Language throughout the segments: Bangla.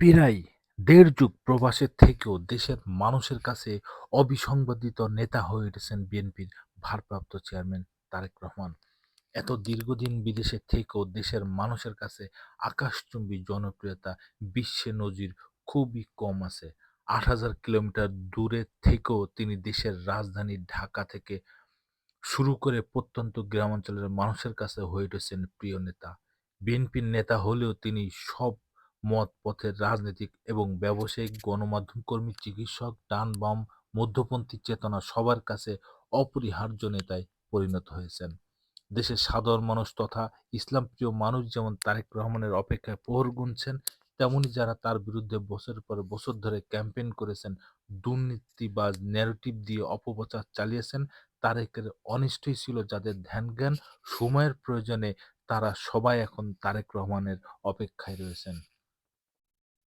প্রায় দেড় যুগ প্রবাসে থেকেও দেশের মানুষের কাছে অবিসংবাদিত নেতা হয়ে উঠেছেন বিএনপির ভারপ্রাপ্ত চেয়ারম্যান তারেক রহমান। এত দীর্ঘদিন বিদেশে থেকেও দেশের মানুষের কাছে আকাশচুম্বী জনপ্রিয়তা বিশ্বে নজির খুবই কম আছে। আট হাজার কিলোমিটার দূরে থেকেও তিনি দেশের রাজধানী ঢাকা থেকে শুরু করে প্রত্যন্ত গ্রামাঞ্চলের মানুষের কাছে হয়ে উঠেছেন প্রিয় নেতা। বিএনপির নেতা হলেও তিনি সব মত পথের রাজনীতিক এবং ব্যবসায়িক গণমাধ্যম কর্মী, চিকিৎসক, ডান-বাম, মধ্যপন্থী চেতনা সবার কাছে অপরিহার্য নেতায় পরিণত হয়েছেন। দেশের সাধারণ মানুষ তথা ইসলামপ্রিয় মানুষ যেমন তারেক রহমানের অপেক্ষায় প্রহর গুনছেন, তেমনি যারা তার বিরুদ্ধে বছরের পর বছর ধরে ক্যাম্পেইন করেছেন, দুর্নীতিবাজ ন্যারেটিভ দিয়ে অপপ্রচার চালিয়েছেন, তারেকের অনিষ্টই ছিল যাদের ধ্যান-জ্ঞান, সময়ের প্রয়োজনে তারা সবাই এখন তারেক রহমানের অপেক্ষায় রয়েছেন।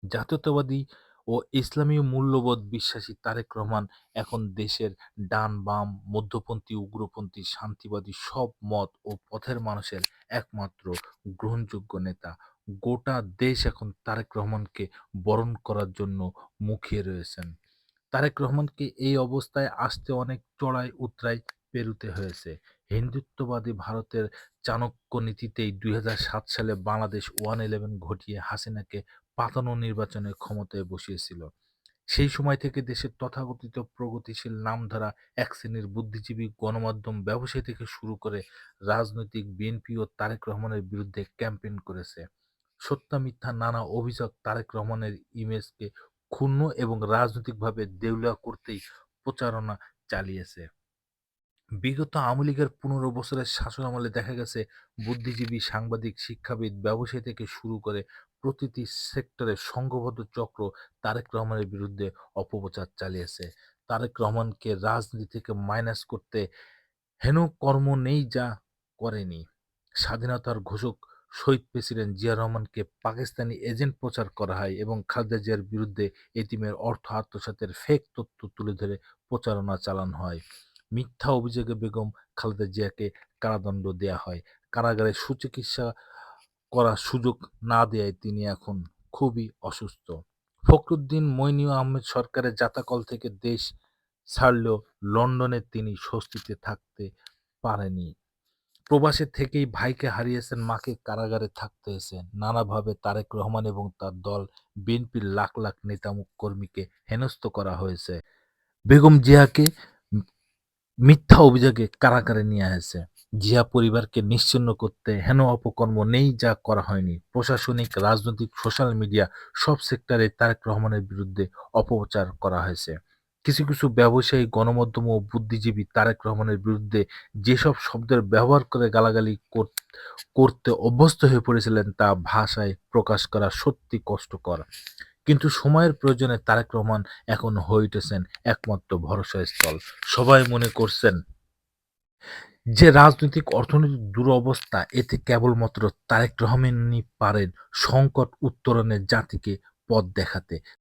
জাতীয়তাবাদী ও ইসলামী মূল্যবোধ বিশ্বাসী তারেক রহমান এখন দেশের ডান-বাম, মধ্যপন্থী, উগ্রপন্থী, শান্তিবাদী সব মত ও পথের মানুষের একমাত্র গ্রহণযোগ্য নেতা। গোটা দেশ এখন তারেক রহমানকে বরণ করার জন্য মুখিয়ে রয়েছেন। তারেক রহমানকে এই অবস্থায় আসতে অনেক চড়াই-উতরাই পেরুতে হয়েছে। হিন্দুত্ববাদী ভারতের চাণক্য নীতিতেই দুই হাজার সাত সালে বাংলাদেশ ওয়ান-ইলেভেন ঘটিয়ে হাসিনাকে পাতানো নির্বাচনে ক্ষমতায় বসিয়েছিল। সেই সময় থেকে দেশের তথাকথিত প্রগতিশীল নামধারা এক শ্রেণির বুদ্ধিজীবী, গণমাধ্যম ব্যবসায়ী থেকে শুরু করে রাজনৈতিক বিএনপিও তারেক রহমানের বিরুদ্ধে ক্যাম্পেইন করেছে। সত্য-মিথ্যা নানা অভিযোগ তারেক রহমানের ইমেজকে ক্ষুণ্ণ এবং রাজনৈতিকভাবে দেউলিয়া করতেই প্রচারণা চালিয়েছে। বিগত আওয়ামী লীগের পনেরো বছরের শাসনামলে দেখা গেছে বুদ্ধিজীবী, সাংবাদিক, শিক্ষাবিদ, ব্যবসায়ী থেকে শুরু করে প্রতিটি সেক্টরে সংঘবদ্ধ চক্র তারেক রহমানের বিরুদ্ধে অপপ্রচার চালিয়েছে। তারেক রহমানকে রাজনীতি থেকে মাইনাস করতে হেন কর্ম নেই যা করেনি। স্বাধীনতার ঘোষক শহীদ প্রেসিডেন্ট জিয়া রহমানকে পাকিস্তানি এজেন্ট প্রচার করা হয় এবং খালেদা জিয়ার বিরুদ্ধে এতিমের অর্থ আত্মসাতের ফেক তথ্য তুলে ধরে প্রচারণা চালানো হয়। মিথ্যা অভিযোগে বেগম খালেদা জিয়াকে কারাদণ্ড দেয়া হয়। কারাগারে সুচিকিৎসা করার সুযোগ না দেয়ায় তিনি এখন খুবই অসুস্থ। ফখরুদ্দিন মইনু আহমেদ সরকারের জাতাকল থেকে দেশ ছাড়লেও লন্ডনে তিনি স্বস্তিতে থাকতে পারেনি। প্রবাসে থেকেই ভাইকে হারিয়েছেন, মাকে কারাগারে থাকতে হয়েছে। নানাভাবে তারেক রহমান এবং তার দল বিএনপির লাখ লাখ নেতা কর্মীকে হেনস্থ করা হয়েছে। বেগম জিয়াকে মিথ্যা অভিযোগে কারাগারে নিয়ে হয়েছে। জিয়া পরিবারকে নিশ্চিন্ন করতে হেন অপকর্ম নেই যা করা হয়নি। প্রশাসনিক, রাজনৈতিক, সোশ্যাল মিডিয়া সব সেক্টরে তারেক রহমানের বিরুদ্ধে অপপ্রচার করা হয়েছে। কিছু কিছু ব্যবসায়ী, গণমাধ্যম ও বুদ্ধিজীবী তারেক রহমানের বিরুদ্ধে যেসব শব্দের ব্যবহার করে গালাগালি করতে অভ্যস্ত হয়ে পড়েছিলেন তা ভাষায় প্রকাশ করা সত্যি কষ্টকর। কিন্তু সময়ের প্রয়োজনে তারেক রহমান এখন হয়ে উঠেছেন একমাত্র ভরসাস্থল। সবাই মনে করছেন যে রাজনৈতিক অর্থনৈতিক দুরবস্থা এতে কেবলমাত্র তারেক রহমানই পারেন সংকট উত্তরণের জাতিকে পথ দেখাতে।